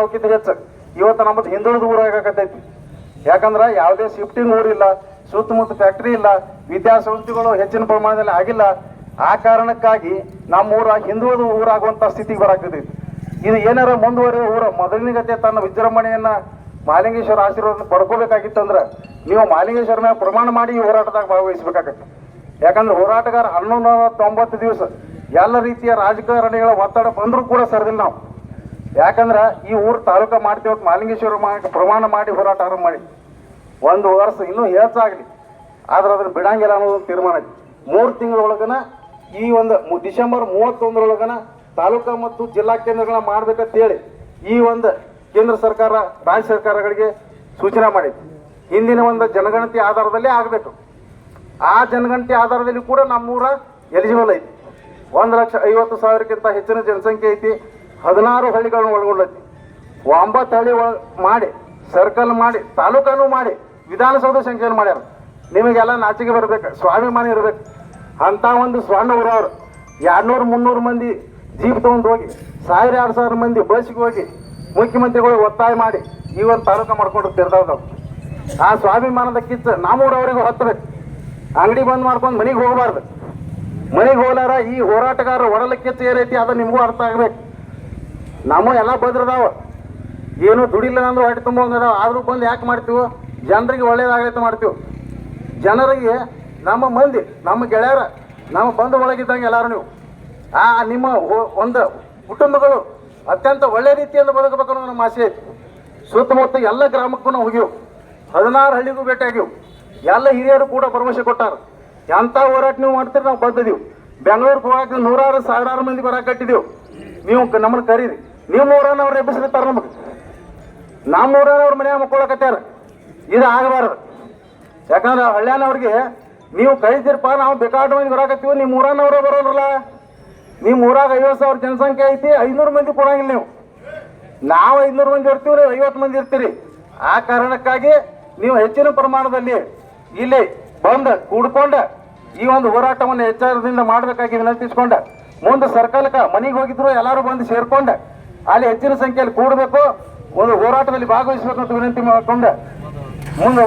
ಅವಕ್ಕಿಂತ ಹೆಚ್ಚು. ಇವತ್ತು ನಮ್ಮದು ಹಿಂದುಳಿದ ಊರಾಗಕತ್ತೈತಿ ಯಾಕಂದ್ರೆ ಯಾವುದೇ ಶಿಫ್ಟಿಂಗ್ ಊರಿಲ್ಲ ಸುತ್ತಮುತ್ತ ಫ್ಯಾಕ್ಟ್ರಿ ಇಲ್ಲ, ವಿದ್ಯಾಸಂಸ್ಥೆಗಳು ಹೆಚ್ಚಿನ ಪ್ರಮಾಣದಲ್ಲಿ ಆಗಿಲ್ಲ. ಆ ಕಾರಣಕ್ಕಾಗಿ ನಮ್ಮ ಊರ ಹಿಂದುಳಿದ ಊರಾಗುವಂತ ಸ್ಥಿತಿಗೆ ಬರಾಕತೈತಿ ಇದು ಏನಾರ ಮುಂದುವರೆದ ಊರ ಮೊದಲಿನಗತೆ ತನ್ನ ವಿಜೃಂಭಣೆಯನ್ನ ಮಾಲಿಂಗೇಶ್ವರ ಆಶೀರ್ವಾದ ಪಡ್ಕೋಬೇಕಾಗಿತ್ತಂದ್ರೆ ನೀವು ಮಾಲಿಂಗೇಶ್ವರ ಮೇಲೆ ಪ್ರಮಾಣ ಮಾಡಿ ಈ ಹೋರಾಟದಾಗ ಭಾಗವಹಿಸಬೇಕಾಗತ್ತೆ. ಯಾಕಂದ್ರೆ ಹೋರಾಟಗಾರ ಹನ್ನೊಂದು ತೊಂಬತ್ತು ದಿವಸ ಎಲ್ಲ ರೀತಿಯ ರಾಜಕಾರಣಿಗಳ ಒತ್ತಡ ಬಂದರೂ ಕೂಡ ಸರದಿಲ್ಲ ನಾವು. ಯಾಕಂದ್ರೆ ಈ ಊರು ತಾಲೂಕು ಮಾಡ್ತೀವಿ ಮಾಲಿಂಗೇಶ್ವರ ಪ್ರಮಾಣ ಮಾಡಿ ಹೋರಾಟ ಆರಂಭ ಮಾಡಿ. ಒಂದು ವರ್ಷ ಇನ್ನೂ ಹೆಚ್ಚಾಗಲಿ. ಆದ್ರೆ ಅದನ್ನು ಬಿಡಂಗಿಲ್ಲ ಅನ್ನೋದು ತೀರ್ಮಾನ ಐತಿ ಮೂರು ತಿಂಗಳೊಳಗನ ಈ ಒಂದು ಡಿಸೆಂಬರ್ ಮೂವತ್ತೊಂದರೊಳಗನ ತಾಲೂಕು ಮತ್ತು ಜಿಲ್ಲಾ ಕೇಂದ್ರಗಳ ಮಾಡ್ಬೇಕಂತ ಹೇಳಿ ಈ ಒಂದು ಕೇಂದ್ರ ಸರ್ಕಾರ, ರಾಜ್ಯ ಸರ್ಕಾರಗಳಿಗೆ ಸೂಚನೆ ಮಾಡಿತ್ತು. ಹಿಂದಿನ ಒಂದು ಜನಗಣತಿ ಆಧಾರದಲ್ಲಿ ಆಗಬೇಕು. ಆ ಜನಗಣತಿ ಆಧಾರದಲ್ಲಿ ಕೂಡ ನಮ್ಮೂರ ಎಲಿಜಿಬಲ್ ಐತಿ. ಒಂದು ಲಕ್ಷ ಐವತ್ತು ಸಾವಿರಕ್ಕಿಂತ ಹೆಚ್ಚಿನ ಜನಸಂಖ್ಯೆ ಐತಿ. ಹದಿನಾರು ಹಳ್ಳಿಗಳನ್ನು ಒಳಗೊಂಡೈತಿ. ಒಂಬತ್ತು ಹಳ್ಳಿ ಒಳ ಮಾಡಿ ಸರ್ಕಲ್ ಮಾಡಿ, ತಾಲೂಕನ್ನು ಮಾಡಿ, ವಿಧಾನಸೌಧ ಸಂಖ್ಯೆಯನ್ನು ಮಾಡ್ಯಾರ. ನಿಮಗೆಲ್ಲ ನಾಚಿಕೆ ಬರಬೇಕು, ಸ್ವಾಭಿಮಾನಿ ಇರಬೇಕು. ಅಂತ ಒಂದು ಸ್ವರ್ಣ ಊರವ್ರು. ಎರಡ್ನೂರು, ಮುನ್ನೂರು ಮಂದಿ ಜೀಪ್ ತಗೊಂಡು ಹೋಗಿ ಸಾವಿರ ಎರಡು ಸಾವಿರ ಮಂದಿ ಬಸ್ಸಿಗೆ ಹೋಗಿ ಮುಖ್ಯಮಂತ್ರಿಗಳಿಗೆ ಒತ್ತಾಯ ಮಾಡಿ ಈ ಒಂದು ತಾಲೂಕು ಮಾಡ್ಕೊಂಡು ತಿರ್ತಾವ್ ಆ ಸ್ವಾಭಿಮಾನದ ಕಿಚ್ಚ ನಮ್ಮೂರವರಿಗೆ ಹತ್ತಬೇಕು. ಅಂಗಡಿ ಬಂದ್ ಮಾಡ್ಕೊಂಡು ಮನೆಗೆ ಹೋಗಬಾರ್ದು. ಮನೆಗೆ ಹೋಗ್ಲಾರ ಈ ಹೋರಾಟಗಾರ ಒಡಲ ಕಿಚ್ಚ ಏನೈತಿ ಅದು ನಿಮಗೂ ಅರ್ಥ ಆಗ್ಬೇಕು. ನಮ್ಮ ಎಲ್ಲ ಬದ್ರದಾವ. ಏನು ದುಡಿಲ್ಲ ಅಂದ್ರೆ ಹೊಟ್ಟೆ ತುಂಬ ಆದ್ರೂ ಬಂದು ಯಾಕೆ ಮಾಡ್ತೀವಿ? ಜನರಿಗೆ ಒಳ್ಳೇದಾಗೈತೆ ಮಾಡ್ತೀವಿ. ಜನರಿಗೆ ನಮ್ಮ ಮಂದಿ, ನಮ್ಮ ಗೆಳೆಯರ, ನಮ್ಮ ಬಂಧು ಒಳಗಿದ್ದಂಗೆ ಎಲ್ಲರೂ ನೀವು. ಆ, ನಿಮ್ಮ ಒಂದು ಕುಟುಂಬಗಳು ಅತ್ಯಂತ ಒಳ್ಳೆ ರೀತಿಯಿಂದ ಬದುಕಬೇಕು ಅನ್ನೋ ನಮ್ಮ ಆಸೆ ಐತಿ. ಸುತ್ತಮುತ್ತ ಎಲ್ಲ ಗ್ರಾಮಕ್ಕೂ ನಾವು ಹೋಗಿವು. ಹದಿನಾರು ಹಳ್ಳಿಗೂ ಭೇಟಿಯಾಗಿವು ಎಲ್ಲ ಹಿರಿಯರು ಕೂಡ ಭರವಸೆ ಕೊಟ್ಟಾರ. ಎಂಥ ಹೋರಾಟ ನೀವು ಮಾಡ್ತೀರಿ ನಾವು ಬಂದಿದ್ದೀವಿ ಬೆಂಗಳೂರಿಗೆ ಹೋಗಕ್ಕೆ ನೂರಾರು, ಸಾವಿರಾರು ಮಂದಿ ಬರಕಟ್ಟಿದ್ದೀವಿ ನೀವು ನಮ್ಮನ್ನ ಕರೀರಿ. ನಿಮ್ಮ ಊರನ್ನ ಅವ್ರು ಎಬ್ಬಿಸ್ಲಿತ್ತಾರ ನಮಗೆ. ನಮ್ಮ ಅವ್ರ ಮನ್ಯಾಗ ಮಕ್ಕೊಳಕತ್ಯಾರ. ಇದು ಆಗಬಾರ್ದು. ಯಾಕಂದ್ರೆ ಹಳ್ಳ್ಯಾನವ್ರಿಗೆ ನೀವು ಕಳಿಸಿರ್ಪ ನಾವು ಬೇಕಾದ ಮಂದಿ ಬರಾಕತ್ತೀವಿ, ನಿಮ್ಮ ಊರನ್ನವ್ರೆ ಬರೋರಲ್ಲ ನಿಮ್ಮ ಊರಾಗ ಐವತ್ತು ಸಾವಿರ ಜನಸಂಖ್ಯೆ ಐತಿ, ಐನೂರು ಮಂದಿ ಕೊಡಂಗಿಲ್ಲ ನೀವು. ನಾವು ಐನೂರು ಮಂದಿ ಇರ್ತೀವಿ, ನೀವು ಐವತ್ತು ಮಂದಿ ಇರ್ತೀರಿ. ಆ ಕಾರಣಕ್ಕಾಗಿ ನೀವು ಹೆಚ್ಚಿನ ಪ್ರಮಾಣದಲ್ಲಿ ಇಲ್ಲಿ ಬಂದು ಕೂಡ್ಕೊಂಡು ಈ ಒಂದು ಹೋರಾಟವನ್ನು ಎಚ್ಚರದಿಂದ ಮಾಡಬೇಕಾಗಿ ವಿನಂತಿಸ್ಕೊಂಡ, ಮುಂದೆ ಸರ್ಕಲ್ಕ ಮನೆಗೆ ಹೋಗಿದ್ರು, ಎಲ್ಲರೂ ಬಂದು ಸೇರ್ಕೊಂಡ ಅಲ್ಲಿ ಹೆಚ್ಚಿನ ಸಂಖ್ಯೆಯಲ್ಲಿ ಕೂಡಬೇಕು. ಒಂದು ಹೋರಾಟದಲ್ಲಿ ಭಾಗವಹಿಸಬೇಕು ಅಂತ ವಿನಂತಿ ಮಾಡಿಕೊಂಡೆ ಮುಂದೆ